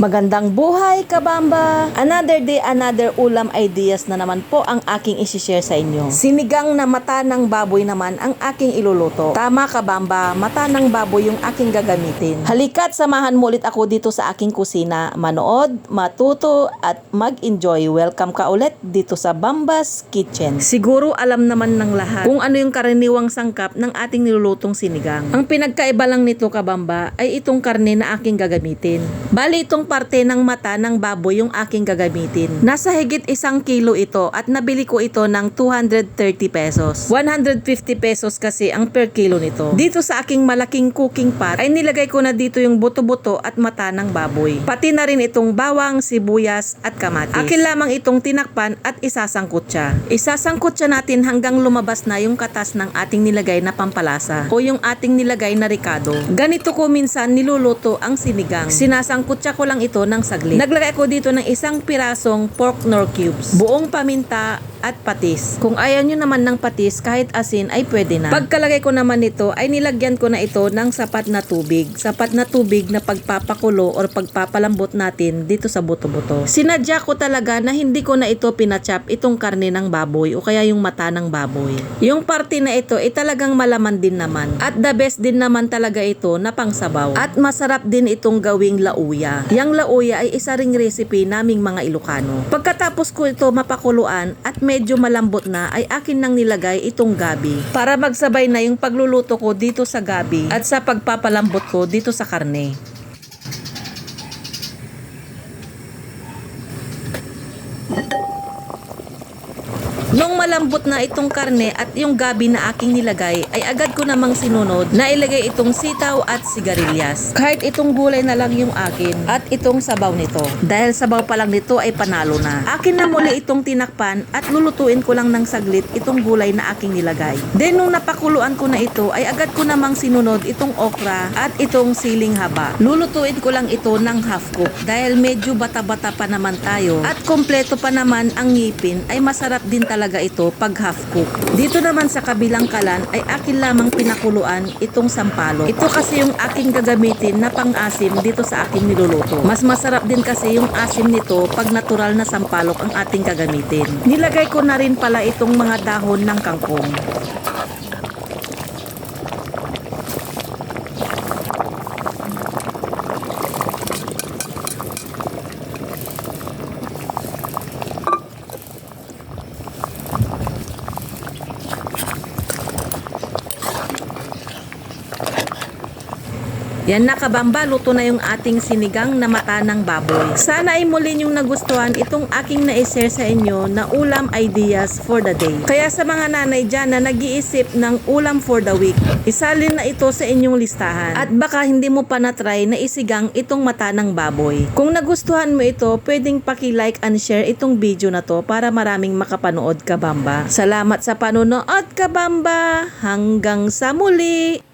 Magandang buhay, kabamba! Another day, another ulam ideas na naman po ang aking isishare sa inyo. Sinigang na mata ng baboy naman ang aking iluluto. Tama, kabamba, mata ng baboy yung aking gagamitin. Halika't samahan mo ulit ako dito sa aking kusina. Manood, matuto, at mag-enjoy. Welcome ka ulit dito sa Bambas Kitchen. Siguro alam naman ng lahat kung ano yung karaniwang sangkap ng ating nilulutong sinigang. Ang pinagkaiba lang nito, kabamba, ay itong karne na aking gagamitin. Bali itong parte ng mata ng baboy yung aking gagamitin. Nasa higit isang kilo ito at nabili ko ito ng 230 pesos. 150 pesos kasi ang per kilo nito. Dito sa aking malaking cooking pot ay nilagay ko na dito yung buto-buto at mata ng baboy. Pati na rin itong bawang, sibuyas at kamatis. Akin lamang itong tinakpan at isasangkot siya. Isasangkot siya natin hanggang lumabas na yung katas ng ating nilagay na pampalasa o yung ating nilagay na ricado. Ganito ko minsan niluluto ang sinigang. Sinasangkot siya ko lang ito ng saglit. Naglagay ko dito ng isang pirasong pork nor cubes, buong paminta at patis. Kung ayaw nyo naman ng patis, kahit asin ay pwede na. Pagkalagay ko naman nito, ay nilagyan ko na ito ng sapat na tubig. Sapat na tubig na pagpapakulo or pagpapalambot natin dito sa buto-buto. Sinadya ko talaga na hindi ko na ito pinachap itong karne ng baboy o kaya yung mata ng baboy. Yung parte na ito ay talagang malaman din naman. At the best din naman talaga ito na pangsabaw. At masarap din itong gawing lauya. Yang lauya ay isa ring recipe naming mga Ilocano. Pagkatapos ko ito mapakuluan at medyo malambot na ay akin nang nilagay itong gabi para magsabay na yung pagluluto ko dito sa gabi at sa pagpapalambot ko dito sa karne. Nung malambot na itong karne at yung gabi na aking nilagay, ay agad ko namang sinunod na ilagay itong sitaw at sigarilyas. Kahit itong gulay na lang yung akin at itong sabaw nito. Dahil sabaw pa lang nito ay panalo na. Akin na muli itong tinakpan at lulutuin ko lang ng saglit itong gulay na aking nilagay. Then nung napakuluan ko na ito ay agad ko namang sinunod itong okra at itong siling haba. Lulutuin ko lang ito ng half cook dahil medyo bata-bata pa naman tayo at kompleto pa naman ang ngipin ay masarap din talaga ito pag half cook. Dito naman sa kabilang kalan ay akin lamang pinakuluan itong sampalok. Ito kasi yung aking gagamitin na pang-asim dito sa aking niluluto. Mas masarap din kasi yung asim nito pag natural na sampalok ang ating gagamitin. Nilagay ko na rin pala itong mga dahon ng kangkong. Yan na luto na yung ating sinigang na mata ng baboy. Sana ay muli yung nagustuhan itong aking na-share sa inyo na ulam ideas for the day. Kaya sa mga nanay dyan na nag-iisip ng ulam for the week, isalin na ito sa inyong listahan. At baka hindi mo pa na-try na isigang itong mata ng baboy. Kung nagustuhan mo ito, pwedeng paki-like and share itong video na to para maraming makapanood kabamba. Salamat sa panonood kabamba! Hanggang sa muli!